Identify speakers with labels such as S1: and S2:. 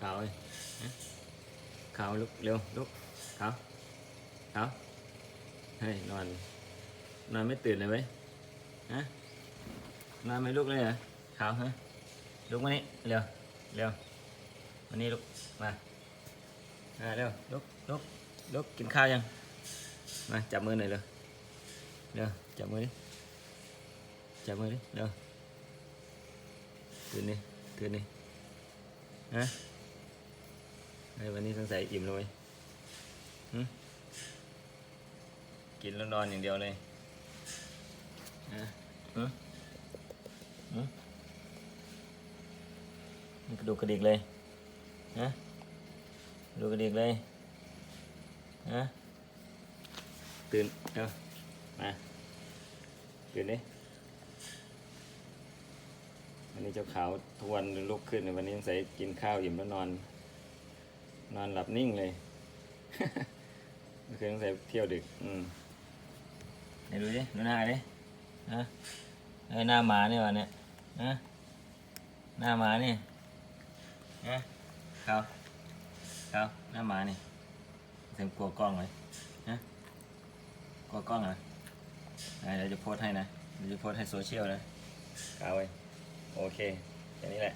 S1: ขาวเลยขาวลุกเร็วลุกขาวขาวเฮ้ยนอนนอนไม่ตื่นเลยไหมฮะนอนไม่ลุกเลยเหรอขาวฮะลุกมานี่เร็วเร็วมานี่ลุกมามาเร็วลุกลุกลุกกินข้าวยังมาจับมือหน่อยเร็วเร็วจับมือดิจับมือดิเร็วตื่นดิตื่นดิฮะ วันนี้สงสัยอิ่มเลยหึกินแล้วนอนอย่างเดียวเลยฮะหึหึมันกระดูกกระดิกเลยฮะกระดูกกระดิกเลยฮะตื่นเร็วมาตื่นดิวันนี้เจ้าขาวทวนลุกขึ้นวันนี้สงสัยกินข้าวอิ่มแล้วนอน นอนหลับนิ่งเลยเมื่อคืนสงสัยเที่ยวดึก อืมไหนดูดิดูหน้าดิฮะไอ้ยหน้าหมาเนี่ยวะเนี่ยฮะหน้าหมานี่ฮะเขาเขาหน้าหมานี่เสียงกลัวกล้องไหมฮะกลัวกล้องเหรออะเดี๋ยวจะโพสให้นะเดี๋ยวจะโพสให้โซเชียลนะเอาไว้โอเคแค่นี้แหละ